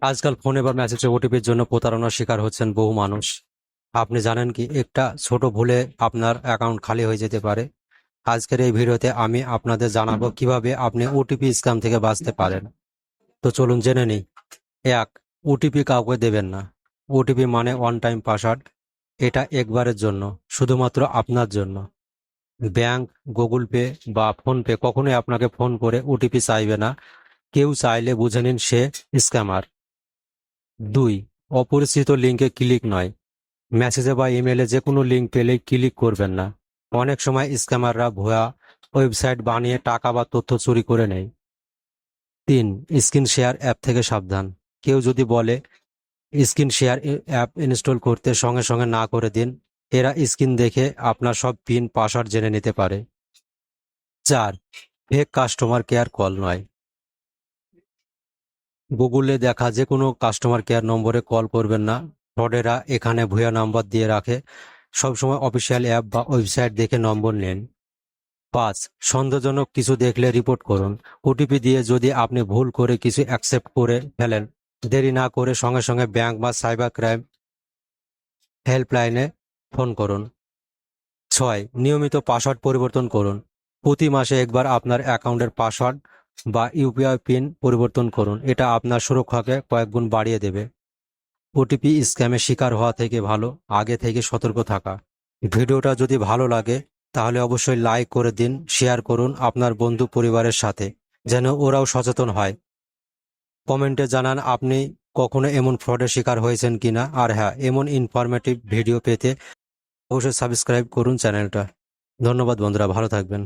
আজকাল ফোনে বা মেসেজে ওটিপির জন্য প্রতারণার শিকার হচ্ছেন বহু মানুষ। আপনি জানেন কি, একটা ছোট ভুলে আপনার অ্যাকাউন্ট খালি হয়ে যেতে পারে। আজকের এই ভিডিওতে আমি আপনাদের জানাব কীভাবে আপনি ওটিপি স্ক্যাম থেকে বাঁচতে পারেন। তো চলুন জেনে নিই। এক ওটিপি কাউকে দেবেন না। ওটিপি মানে ওয়ান টাইম পাসওয়ার্ড এটা একবারের জন্য, শুধুমাত্র আপনার জন্য। ব্যাংক, গুগল পে বা ফোনপে কখনোই আপনাকে ফোন করে ওটিপি চাইবে না। কেউ চাইলে বুঝে নিন সে স্ক্যামার। দুই, অপরিচিত লিঙ্কে ক্লিক নয়। মেসেজে বা ইমেলে যে কোনো লিঙ্ক পেলেই ক্লিক করবেন না। অনেক সময় স্ক্যামাররা ভুয়া ওয়েবসাইট বানিয়ে টাকা বা তথ্য চুরি করে নেয়। তিন, স্ক্রিন শেয়ার অ্যাপ থেকে সাবধান। কেউ যদি বলে, স্ক্রিন শেয়ার অ্যাপ ইনস্টল করতে সঙ্গে সঙ্গে না করে দিন। এরা স্ক্রিন দেখে আপনার সব পিন, পাসওয়ার্ড জেনে নিতে পারে। চার, ফেক কাস্টমার কেয়ার কল নয়। গুগলে দেখা যে কোনো কাস্টমার কেয়ার নম্বরে কল করবেন না। ফ্রডেরা এখানে ভুয়া নাম্বার দিয়ে রাখে। সবসময় অফিসিয়াল অ্যাপ বা ওয়েবসাইট দেখে নম্বর নেন। পাঁচ, সন্দেহজনক কিছু দেখলে রিপোর্ট করুন। ওটিপি দিয়ে যদি আপনি ভুল করে কিছু অ্যাকসেপ্ট করে ফেলেন, দেরি না করে সঙ্গে সঙ্গে ব্যাংক বা সাইবার ক্রাইম হেল্পলাইনে ফোন করুন। ছয়, নিয়মিত পাসওয়ার্ড পরিবর্তন করুন। প্রতি মাসে একবার আপনার অ্যাকাউন্টের পাসওয়ার্ড বা ইউপিআই পিন পরিবর্তন করুন। এটা আপনার সুরক্ষাকে কয়েকগুণ বাড়িয়ে দেবে। ওটিপি স্ক্যামের শিকার হওয়া থেকে ভালো, আগে থেকে সতর্ক থাকা। ভিডিওটা যদি ভালো লাগে, তাহলে অবশ্যই লাইক করে দিন, শেয়ার করুন আপনার বন্ধু পরিবারের সাথে, যেন ওরাও সচেতন হয়। কমেন্টে জানান আপনি কখনো এমন ফ্রডের শিকার হয়েছেন কিনা, আর হ্যাঁ এমন ইনফরমেটিভ ভিডিও পেতে অবশ্যই সাবস্ক্রাইব করুন চ্যানেলটা। ধন্যবাদ বন্ধুরা, ভালো থাকবেন।